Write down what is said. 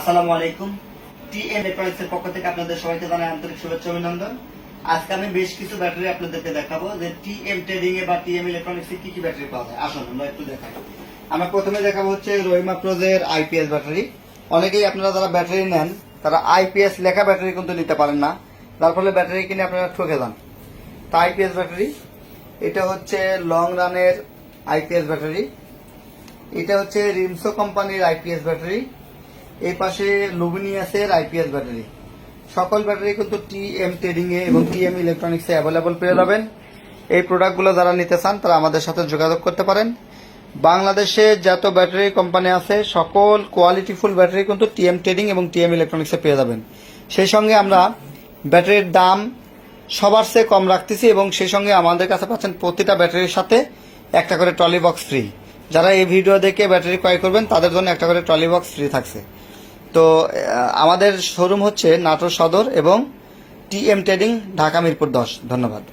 আসসালামু আলাইকুম। T M electronics এর পক্ষ থেকে আপনাদের সবাইকে জানাই আন্তরিক শুভেচ্ছা অভিনন্দন। আজকে আমি বেশ কিছু ব্যাটারি আপনাদেরকে দেখাবো যে টি এম ট্রেডিং এ বা টি এম ইলেকট্রনিক্স এ কি কি ব্যাটারি পাওয়া যায়। আসুন, আমরা একটু দেখাই। আমরা প্রথমে দেখাবো হচ্ছে রহিমা প্রোজের আইপিএস ব্যাটারি। অনেকেই আপনারা যারা ব্যাটারি নেন, তারা আইপিএস লেখা ব্যাটারি কিন্তু নিতে পারেন না। যার ফলে ব্যাটারি কিনে আপনারা ঠকে যান। তা আইপিএস ব্যাটারি, এটা হচ্ছে লং রানের আইপিএস ব্যাটারি। এটা হচ্ছে রিমসো কোম্পানির আইপিএস ব্যাটারি। এই পাশে লুমিনিয়াসের আইপিএস ব্যাটারি। সকল ব্যাটারি কিন্তু টি এম ট্রেডিং এ এবং টি এম ইলেকট্রনিক্সে অ্যাভেলেবল পেয়ে যাবেন। এই প্রোডাক্টগুলো যারা নিতে চান, তারা আমাদের সাথে যোগাযোগ করতে পারেন। বাংলাদেশে যত ব্যাটারি কোম্পানি আছে, সকল কোয়ালিটিফুল ব্যাটারি কিন্তু টি এম ট্রেডিং এবং টি এম ইলেকট্রনিক্সে পেয়ে যাবেন। সেই সঙ্গে আমরা ব্যাটারির দাম সবার চেয়ে কম রাখতেছি এবং সেই সঙ্গে আমাদের কাছে পাচ্ছেন প্রতিটা ব্যাটারির সাথে একটা করে ট্রলি বক্স ফ্রি যারা এই ভিডিও দেখে ব্যাটারি ক্রয় করবেন, তাদের জন্য একটা করে ট্রলি বক্স ফ্রি থাকছে। তো আমাদের শোরুম হচ্ছে নাটোর সদর এবং T M trading Dhaka Mirpur দশ। ধন্যবাদ।